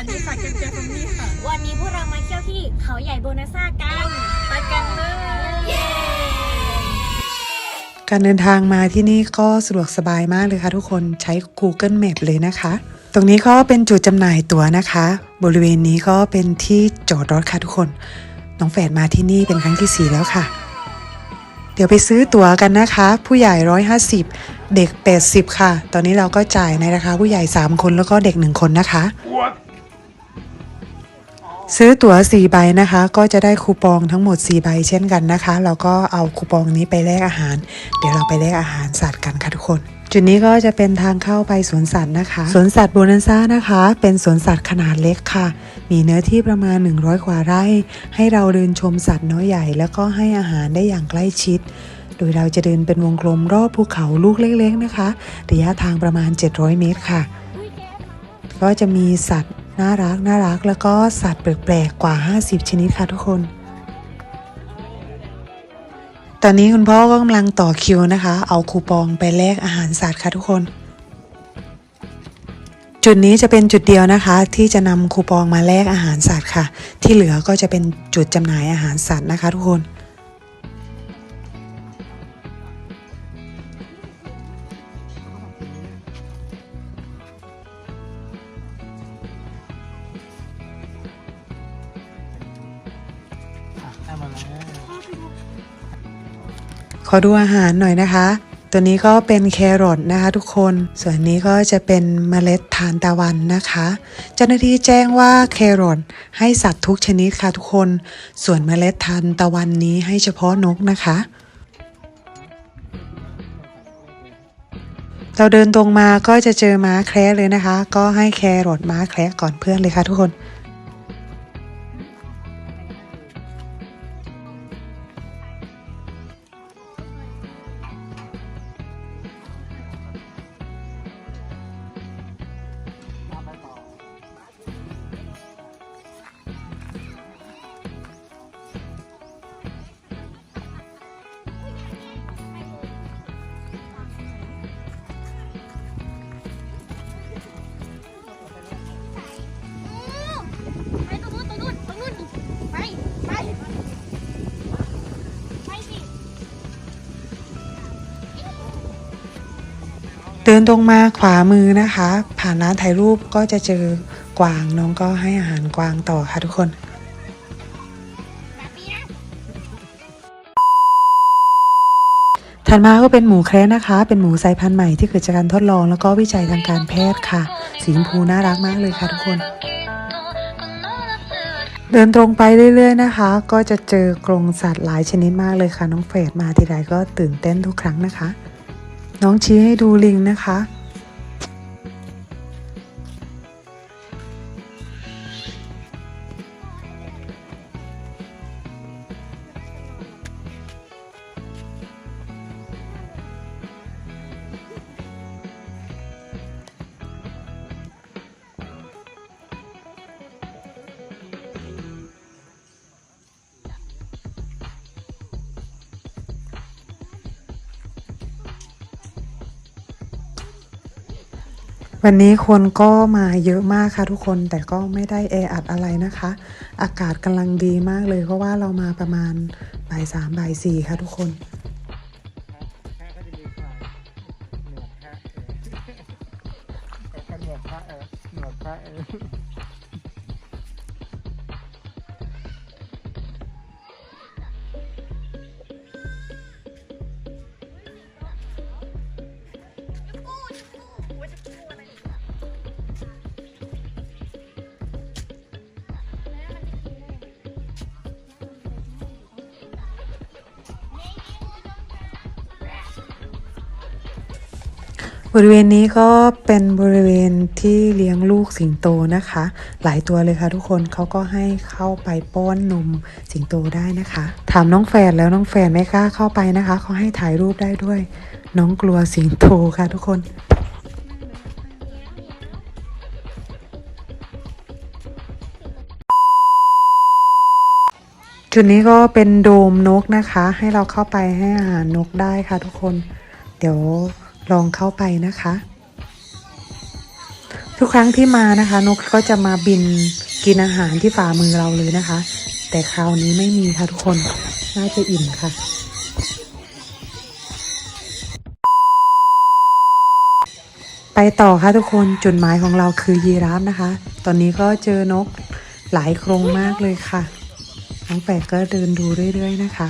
วันนี้ค่ะเกียวๆตรงนี้ค่ะ วันนี้พวกเรามาเที่ยวที่เขาใหญ่โบนาซ่ากันไปกันเลยการเดินทางมาที่นี่ก็สะดวกสบายมากเลยค่ะทุกคนใช้ Google Map เลยนะคะ ตรงนี้ก็เป็นจุดจำหน่ายตั๋วนะคะ บริเวณนี้ก็เป็นที่จอดรถค่ะทุกคน น้องแฝดมาที่นี่เป็นครั้งที่4แล้วค่ะ เดี๋ยวไปซื้อตั๋วกันนะคะ ผู้ใหญ่ 150 เด็ก 80 ค่ะ ตอนนี้เราก็จ่ายในราคาผู้ใหญ่ 3 คนแล้วก็เด็ก 1 คนนะคะ ซื้อตั๋ว4ใบนะคะ ก็จะได้คูปองทั้งหมด4ใบเช่นกันนะคะเราก็เอาคูปองนี้ไปแลกอาหาร เดี๋ยวเราไปแลกอาหารสัตว์กันค่ะทุกคน จุดนี้ก็จะเป็นทางเข้าไปสวนสัตว์นะคะสวนสัตว์โบนันซ่านะคะ เป็นสวนสัตว์ขนาดเล็กค่ะ มีเนื้อที่ประมาณ 100 กว่าไร่ ให้เราเดินชมสัตว์น้อยใหญ่ แล้วก็ให้อาหารได้อย่างใกล้ชิด โดยเราจะเดินเป็นวงกลมรอบภูเขาลูกเล็กๆนะคะระยะทางประมาณ 700 เมตรค่ะ ก็จะมีสัตว์ น่ารักน่ารักแล้วก็สัตว์แปลกๆกว่า 50 ชนิดค่ะทุกคน ตอนนี้คุณพ่อก็กำลังต่อคิวนะคะ เอาคูปองไปแลกอาหารสัตว์ค่ะทุกคน จุดนี้จะเป็นจุดเดียวนะคะ ที่จะนำคูปองมาแลกอาหารสัตว์ค่ะ ที่เหลือก็จะเป็นจุดจำหน่ายอาหารสัตว์นะคะ ทุกคน ขอดูอาหารหน่อยนะคะ ตัวนี้ก็เป็นแครอทนะคะทุกคน ส่วนนี้ก็จะเป็นเมล็ดทานตะวันนะคะ เจ้าหน้าที่แจ้งว่าแครอทให้สัตว์ทุกชนิดค่ะทุกคน ส่วนเมล็ดทานตะวันนี้ให้เฉพาะนกนะคะเราเดินตรงมาก็จะเจอม้าแคระเลยนะคะ ก็ให้แครอทม้าแคระก่อนเพื่อนเลยค่ะทุกคน นตรงมาขวามือนะคะ ผ่านร้านถ่ายรูปก็จะเจอกวางน้องก็ให้อาหารกวางต่อค่ะทุกคนถัดมาก็เป็นหมูแคระนะคะ เป็นหมูสายพันธุ์ใหม่ที่เกิดจากการทดลองแล้วก็วิจัยทางการแพทย์ค่ะ สีชมพูน่ารักมากเลยค่ะทุกคน เดินตรงไปเรื่อยๆนะคะ ก็จะเจอกรงสัตว์หลายชนิดมากเลยค่ะ น้องเฟรดมาทีไรก็ตื่นเต้นทุกครั้งนะคะ น้องชี้ให้ดูลิงนะคะ วันนี้คนก็มาเยอะมากค่ะทุกคนแต่ก็ไม่ได้แออัดอะไรนะคะ อากาศกำลังดีมากเลย เพราะว่าเรามาประมาณบ่ายสามบ่ายสี่ค่ะทุกคน บริเวณนี้ก็เป็นบริเวณที่เลี้ยงลูกสิงโตนะคะ หลายตัวเลยค่ะทุกคนเขาก็ให้เข้าไปป้อนนมสิงโตได้นะคะ ถามน้องแฟนแล้วน้องแฟนไม่กล้าเข้าไปนะคะเขาให้ถ่ายรูปได้ด้วย น้องกลัวสิงโตค่ะทุกคนจุดนี้ก็เป็นโดมนกนะคะ ให้เราเข้าไปให้อาหารนกได้ค่ะทุกคน เดี๋ยว ลองเข้าไปนะคะ ทุกครั้งที่มานะคะ นกก็จะมาบินกินอาหารที่ฝ่ามือเราเลยนะคะ แต่คราวนี้ไม่มีค่ะทุกคนน่าจะอิ่มค่ะไปต่อค่ะทุกคนจุดหมายของเราคือยีราฟนะคะ ตอนนี้ก็เจอนกหลายโครงมากเลยค่ะน้องแปดก็เดินดูเรื่อยๆนะคะ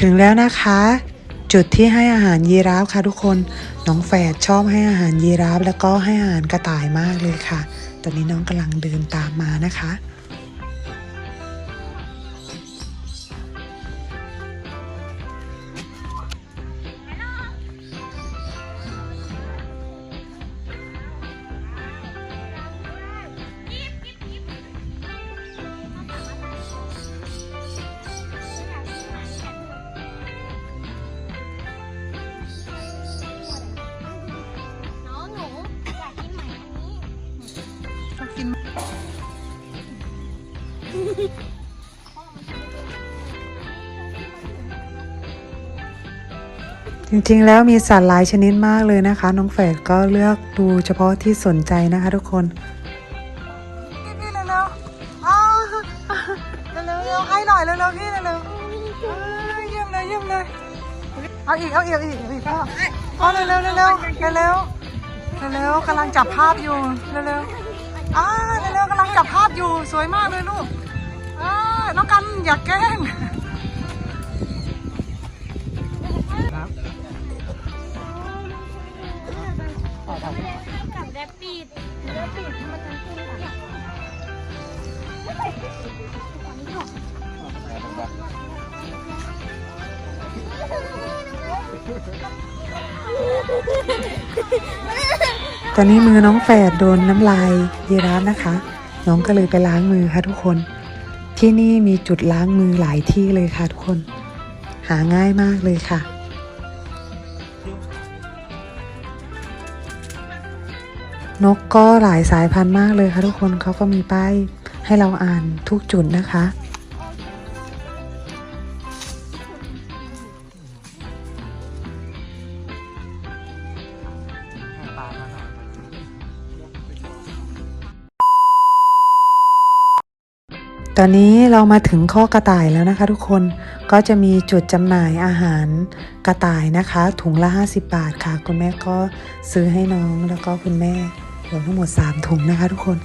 ถึงแล้วนะคะ จุดที่ให้อาหารยีราฟค่ะทุกคนน้องแฝดชอบให้อาหารยีราฟแล้วก็ให้อาหารกระต่ายมากเลยค่ะ ตอนนี้น้องกำลังเดินตามมานะคะ จริงๆ แล้วมีสัตว์หลายชนิดมากเลยนะคะ น้องแฝดก็เลือกดูเฉพาะที่สนใจนะคะทุกคนพี่เร็วๆอ้าวเร็วๆให้หน่อยเร็วๆพี่เร็วๆเยี่ยมเลยเยี่ยมเลยเอาอีกเอาอีกเอาอีกเอาอีกเอาเร็วๆเร็วๆเร็วๆเร็วๆเร็วกำลังจับภาพอยู่เร็วๆอ่าเร็วๆกำลังจับภาพอยู่สวยมากเลยลูก น้องกันอย่าแกล้งครับกับแรปปีดแรปปีดมันจะขึ้นหลังตอนนี้มือน้องแฝดโดนน้ำลายยีราฟนะคะ น้องก็เลยไปล้างมือค่ะทุกคน ที่นี่มีจุดล้างมือหลายที่เลยค่ะทุกคน หาง่ายมากเลยค่ะ นกก็หลายสายพันธุ์มากเลยค่ะทุกคนเขาก็มีป้ายให้เราอ่านทุกจุดนะคะ ตอนนี้เรามาถึงข้อกระต่ายแล้วนะคะ ทุกคนก็จะมีจุดจำหน่ายอาหารกระต่ายนะคะ ถุงละ 50 บาทค่ะ คุณแม่ก็ซื้อให้น้องแล้วก็คุณแม่รวมทั้งหมด 3 ถุงนะคะ ทุกคน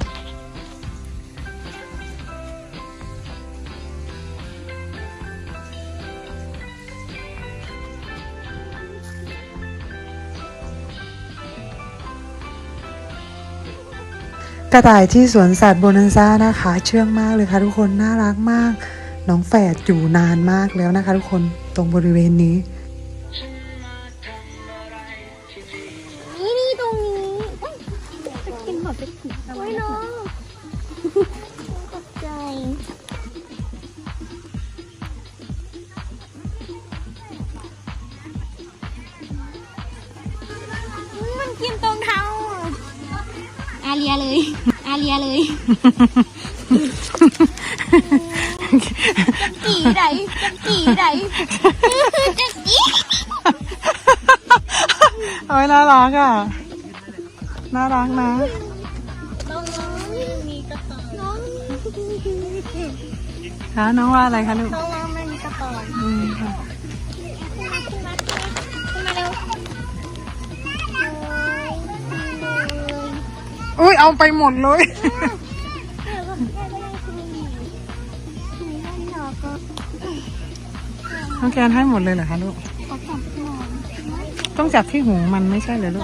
กระต่ายที่สวนสัตว์โบนันซ่านะคะ เชื่องมากเลยค่ะทุกคนน่ารักมาก น้องแฝดอยู่นานมากแล้วนะคะ ทุกคนตรงบริเวณนี้ เลียเลย อาเลียเลยจะกี่ไหนจะกี่ไหนจะกี่โอ้ยน่ารักอะ น่ารักนะน้องมีกระต่ายน้องคะน้องว่าอะไรคะลูกน้องว่ามันมีกระต่ายอืมค่ะ อุ้ยเอาไปหมดเลยเดี๋ยวก็แค่ได้คุยหนูนั่นหนอก็น้องแกนให้หมดเลยเหรอคะลูกขอจับหน่อยต้องจับที่หูมันไม่ใช่เหรอลูก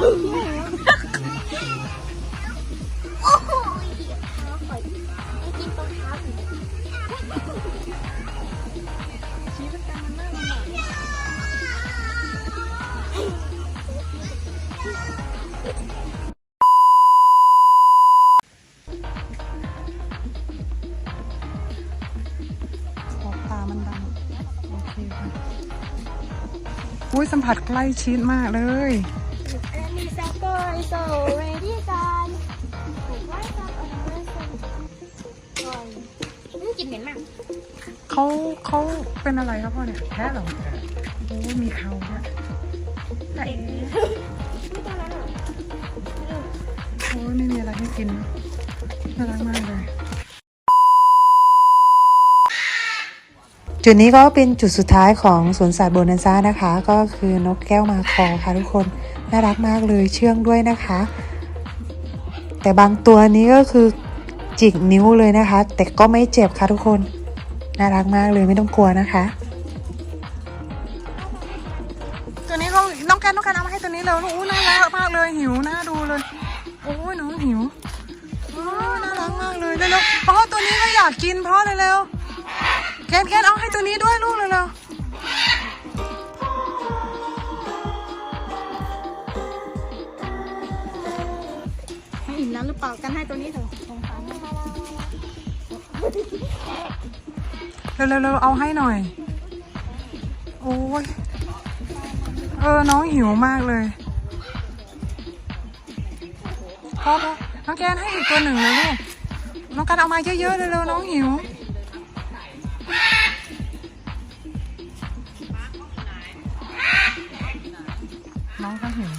สัมผัสใกล้ชิดมากเลย And it's a boy so ready, son. What's up, Boy. กลิ่นเหม็นมาก เขาเขาเป็นอะไรครับพ่อเนี่ยแพ้เหรอโอ้ยมีเขาด้วยแต่เอ๋โอ้ยไม่มีอะไรให้กินน่ารักมากเลย จุดนี้ก็เป็นจุดสุดท้ายของสวนสัตว์โบนันซ่านะคะ ก็คือนกแก้วมาคอค่ะทุกคนน่ารักมากเลยเชื่องด้วยนะคะ แต่บางตัวนี้ก็คือจิกนิ้วเลยนะคะ แต่ก็ไม่เจ็บค่ะทุกคนน่ารักมากเลยไม่ต้องกลัวนะคะ ตัวนี้เขาน้องแกนน้องแกนเอามาให้ตัวนี้เลยโอ้ยน่ารักมากเลยหิวน่าดูเลยโอ้ยน้องหิวโอ้น่ารักมากเลยเร็วๆพ่อตัวนี้ก็อยากกินพ่อเร็วๆ แกนแกนเอาให้ตัวนี้ด้วยลูกเร็วๆให้อิ่มแล้วหรือเปล่ากันให้ตัวนี้เถอะสงสารเร็วๆเร็วๆเอาให้หน่อย โอ้ยเออ น้องหิวมากเลยพ่อพ่อน้องแกนให้อีกตัวหนึ่งเลยลูก น้องการเอามาเยอะๆเร็วๆน้องหิว องเขาหิว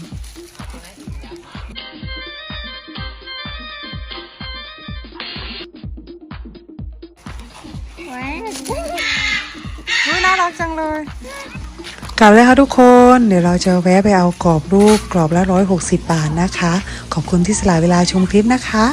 ว้วยน่ารักจังเลย กลับเลยค่ะทุกคน เดี๋ยวเราจะแวะไปเอากรอบรูปกรอบละ160 บาทนะคะ ขอบคุณที่สละเวลาชมคลิปนะคะ